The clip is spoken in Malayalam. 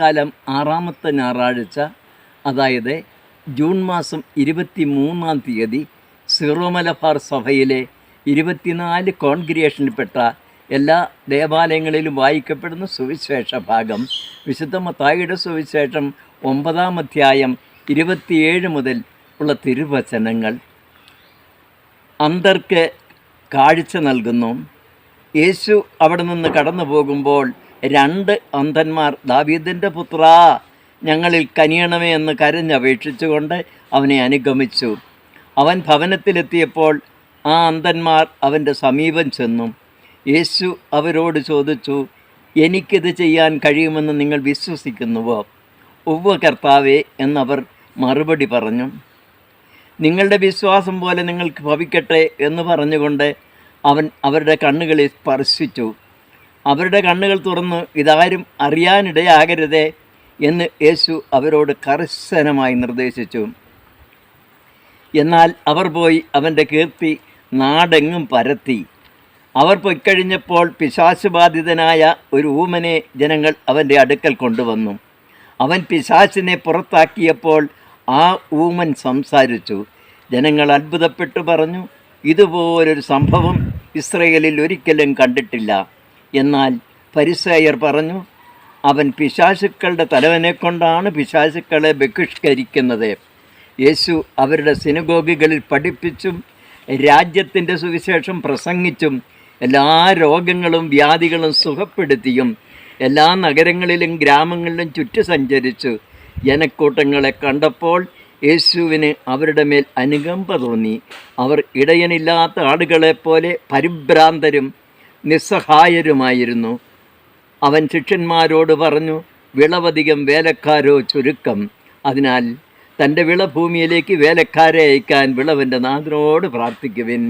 കാലം ആറാമത്തെ ഞായറാഴ്ച അതായത് ജൂൺ മാസം ഇരുപത്തി മൂന്നാം തീയതി സീറോ മലബാർ സഭയിലെ ഇരുപത്തിനാല് കോൺഗ്രിയേഷനിൽപ്പെട്ട എല്ലാ ദേവാലയങ്ങളിലും വായിക്കപ്പെടുന്ന സുവിശേഷ ഭാഗം വിശുദ്ധ മത്തായിയുടെ സുവിശേഷം ഒമ്പതാം അധ്യായം ഇരുപത്തിയേഴ് മുതൽ ഉള്ള തിരുവചനങ്ങൾ. അന്തർക്ക് കാഴ്ച നൽകുന്നു. യേശു അവിടെ നിന്ന് കടന്നു പോകുമ്പോൾ രണ്ട് അന്ധന്മാർ ദാവീദിന്റെ പുത്ര ഞങ്ങളിൽ കനിയണമേ എന്ന് കരഞ്ഞപേക്ഷിച്ചുകൊണ്ട് അവനെ അനുഗമിച്ചു. അവൻ ഭവനത്തിലെത്തിയപ്പോൾ ആ അന്ധന്മാർ അവന്റെ സമീപം ചെന്നു. യേശു അവരോട് ചോദിച്ചു എനിക്കിത് ചെയ്യാൻ കഴിയുമെന്ന് നിങ്ങൾ വിശ്വസിക്കുന്നുവോ? ഉവ്വ കർത്താവേ എന്നവർ മറുപടി പറഞ്ഞു. നിങ്ങളുടെ വിശ്വാസം പോലെ നിങ്ങൾക്ക് ഭവിക്കട്ടെ എന്ന് പറഞ്ഞുകൊണ്ട് അവൻ അവരുടെ കണ്ണുകളിൽ സ്പർശിച്ചു. അവരുടെ കണ്ണുകൾ തുറന്ന് ഇതാരും അറിയാനിടയാകരുതേ എന്ന് യേശു അവരോട് കർശനമായി നിർദ്ദേശിച്ചു. എന്നാൽ അവർ പോയി അവന്റെ കീർത്തി നാടെങ്ങും പരത്തി. അവർ പൊയ്ക്കഴിഞ്ഞപ്പോൾ പിശാശുബാധിതനായ ഒരു ഊമനെ ജനങ്ങൾ അവന്റെ അടുക്കൽ കൊണ്ടുവന്നു. അവൻ പിശാസിനെ പുറത്താക്കിയപ്പോൾ ആ ഊമൻ സംസാരിച്ചു. ജനങ്ങൾ അത്ഭുതപ്പെട്ടു പറഞ്ഞു ഇതുപോലൊരു സംഭവം ഇസ്രയേലിൽ ഒരിക്കലും കണ്ടിട്ടില്ല. എന്നാൽ പരിസയർ പറഞ്ഞു അവൻ പിശാശുക്കളുടെ തലവനെ കൊണ്ടാണ് പിശാചുക്കളെ ബഹിഷ്കരിക്കുന്നത്. യേശു അവരുടെ സിനഗോഗികളിൽ പഠിപ്പിച്ചും രാജ്യത്തിന്റെ സുവിശേഷം പ്രസംഗിച്ചും എല്ലാ രോഗങ്ങളും വ്യാധികളും സുഖപ്പെടുത്തിയും എല്ലാ നഗരങ്ങളിലും ഗ്രാമങ്ങളിലും ചുറ്റി സഞ്ചരിച്ചു ജനക്കൂട്ടങ്ങളെ കണ്ടപ്പോൾ യേശുവിന് അവരുടെ മേൽ അനുകമ്പ തോന്നി. അവർ ഇടയനില്ലാത്ത ആടുകളെപ്പോലെ പരിഭ്രാന്തരും നിസ്സഹായരുമായിരുന്നു. അവൻ ശിഷ്യന്മാരോട് പറഞ്ഞു വിളവധികം വേലക്കാരോ ചുരുക്കം. അതിനാൽ തന്റെ വിളഭൂമിയിലേക്ക് വേലക്കാരെ അയക്കാൻ വിളവന്റെ നാഥനോട് പ്രാർത്ഥിക്കുവിൻ.